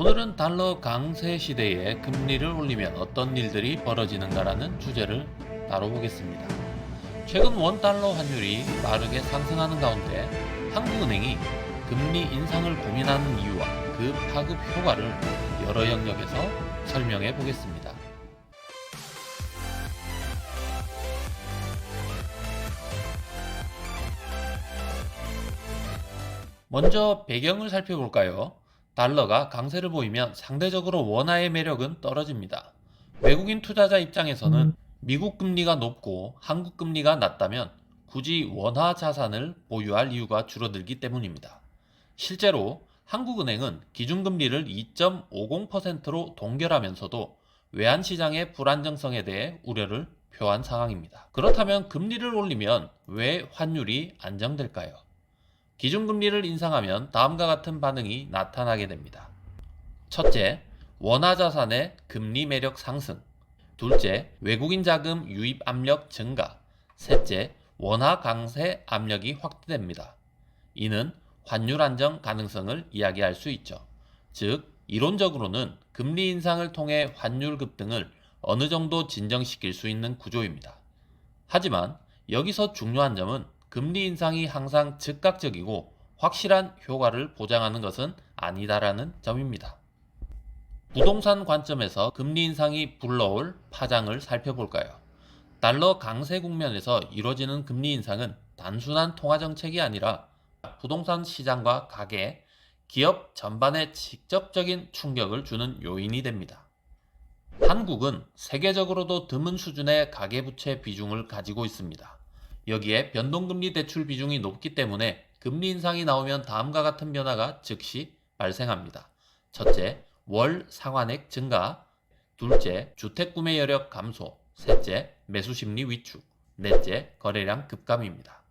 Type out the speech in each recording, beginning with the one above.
오늘은 달러 강세 시대에 금리를 올리면 어떤 일들이 벌어지는가라는 주제를 다뤄보겠습니다. 최근 원 달러 환율이 빠르게 상승하는 가운데 한국은행이 금리 인상을 고민하는 이유와 그 파급 효과를 여러 영역에서 설명해 보겠습니다. 먼저 배경을 살펴볼까요? 달러가 강세를 보이면 상대적으로 원화의 매력은 떨어집니다. 외국인 투자자 입장에서는 미국 금리가 높고 한국 금리가 낮다면 굳이 원화 자산을 보유할 이유가 줄어들기 때문입니다. 실제로 한국은행은 기준금리를 2.50%로 동결하면서도 외환시장의 불안정성에 대해 우려를 표한 상황입니다. 그렇다면 금리를 올리면 왜 환율이 안정될까요? 기준금리를 인상하면 다음과 같은 반응이 나타나게 됩니다. 첫째, 원화 자산의 금리 매력 상승. 둘째, 외국인 자금 유입 압력 증가. 셋째, 원화 강세 압력이 확대됩니다. 이는 환율 안정 가능성을 이야기할 수 있죠. 즉, 이론적으로는 금리 인상을 통해 환율 급등을 어느 정도 진정시킬 수 있는 구조입니다. 하지만 여기서 중요한 점은 금리 인상이 항상 즉각적이고 확실한 효과를 보장하는 것은 아니다라는 점입니다. 부동산 관점에서 금리 인상이 불러올 파장을 살펴볼까요? 달러 강세 국면에서 이루어지는 금리 인상은 단순한 통화 정책이 아니라 부동산 시장과 가계, 기업 전반에 직접적인 충격을 주는 요인이 됩니다. 한국은 세계적으로도 드문 수준의 가계부채 비중을 가지고 있습니다. 여기에 변동금리 대출 비중이 높기 때문에 금리 인상이 나오면 다음과 같은 변화가 즉시 발생합니다. 첫째, 월 상환액 증가. 둘째, 주택 구매 여력 감소. 셋째, 매수 심리 위축. 넷째, 거래량 급감입니다.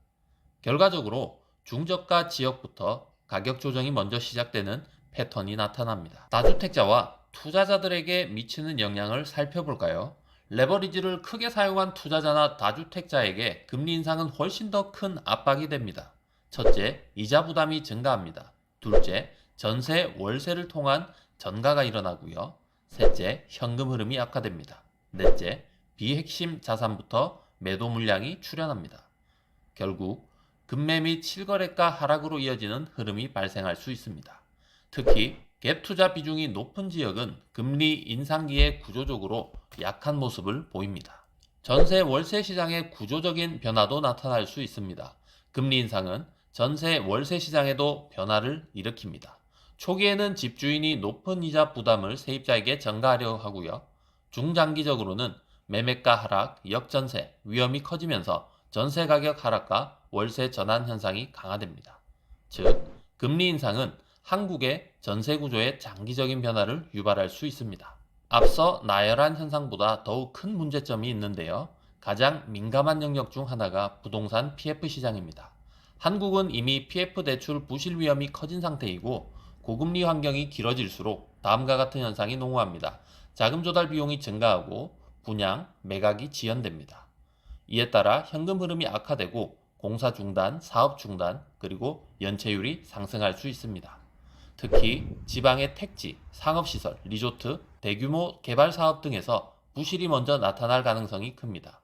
결과적으로 중저가 지역부터 가격 조정이 먼저 시작되는 패턴이 나타납니다. 다주택자와 투자자들에게 미치는 영향을 살펴볼까요? 레버리지를 크게 사용한 투자자나 다주택자에게 금리 인상은 훨씬 더 큰 압박이 됩니다. 첫째, 이자 부담이 증가합니다. 둘째, 전세, 월세를 통한 전가가 일어나고요. 셋째, 현금 흐름이 악화됩니다. 넷째, 비핵심 자산부터 매도 물량이 출현합니다. 결국 금매 및 실거래가 하락으로 이어지는 흐름이 발생할 수 있습니다. 특히 갭 투자 비중이 높은 지역은 금리 인상기에 구조적으로 약한 모습을 보입니다. 전세 월세 시장의 구조적인 변화도 나타날 수 있습니다. 금리 인상은 전세 월세 시장에도 변화를 일으킵니다. 초기에는 집주인이 높은 이자 부담을 세입자에게 전가하려 하고요. 중장기적으로는 매매가 하락, 역전세 위험이 커지면서 전세 가격 하락과 월세 전환 현상이 강화됩니다. 즉, 금리 인상은 한국의 전세 구조의 장기적인 변화를 유발할 수 있습니다. 앞서 나열한 현상보다 더욱 큰 문제점이 있는데요. 가장 민감한 영역 중 하나가 부동산 PF 시장입니다. 한국은 이미 PF 대출 부실 위험이 커진 상태이고 고금리 환경이 길어질수록 다음과 같은 현상이 농후합니다. 자금 조달 비용이 증가하고 분양, 매각이 지연됩니다. 이에 따라 현금 흐름이 악화되고 공사 중단, 사업 중단, 그리고 연체율이 상승할 수 있습니다. 특히 지방의 택지, 상업시설, 리조트, 대규모 개발 사업 등에서 부실이 먼저 나타날 가능성이 큽니다.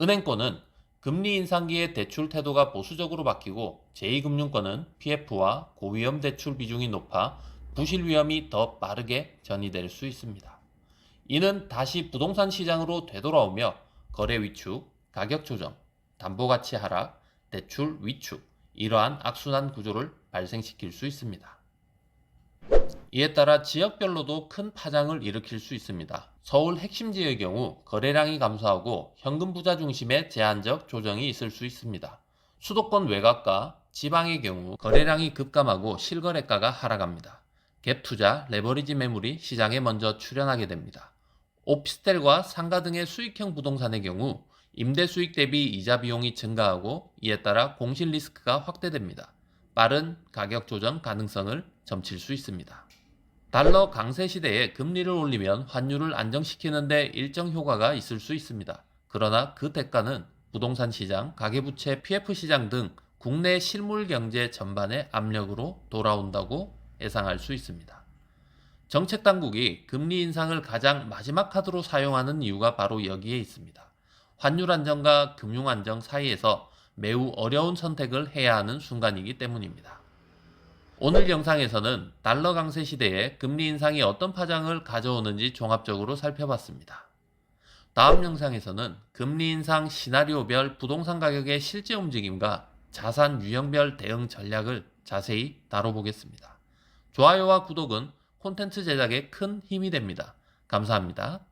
은행권은 금리 인상기에 대출 태도가 보수적으로 바뀌고 제2금융권은 PF와 고위험 대출 비중이 높아 부실 위험이 더 빠르게 전이될 수 있습니다. 이는 다시 부동산 시장으로 되돌아오며 거래 위축, 가격 조정, 담보 가치 하락, 대출 위축, 이러한 악순환 구조를 발생시킬 수 있습니다. 이에 따라 지역별로도 큰 파장을 일으킬 수 있습니다. 서울 핵심 지역의 경우 거래량이 감소하고 현금 부자 중심의 제한적 조정이 있을 수 있습니다. 수도권 외곽과 지방의 경우 거래량이 급감하고 실거래가가 하락합니다. 갭 투자, 레버리지 매물이 시장에 먼저 출현하게 됩니다. 오피스텔과 상가 등의 수익형 부동산의 경우 임대 수익 대비 이자 비용이 증가하고 이에 따라 공실 리스크가 확대됩니다. 빠른 가격 조정 가능성을 점칠 수 있습니다. 달러 강세 시대에 금리를 올리면 환율을 안정시키는데 일정 효과가 있을 수 있습니다. 그러나 그 대가는 부동산 시장, 가계부채, PF 시장 등 국내 실물 경제 전반의 압력으로 돌아온다고 예상할 수 있습니다. 정책 당국이 금리 인상을 가장 마지막 카드로 사용하는 이유가 바로 여기에 있습니다. 환율 안정과 금융 안정 사이에서 매우 어려운 선택을 해야 하는 순간이기 때문입니다. 오늘 영상에서는 달러 강세 시대에 금리 인상이 어떤 파장을 가져오는지 종합적으로 살펴봤습니다. 다음 영상에서는 금리 인상 시나리오별 부동산 가격의 실제 움직임과 자산 유형별 대응 전략을 자세히 다뤄보겠습니다. 좋아요와 구독은 콘텐츠 제작에 큰 힘이 됩니다. 감사합니다.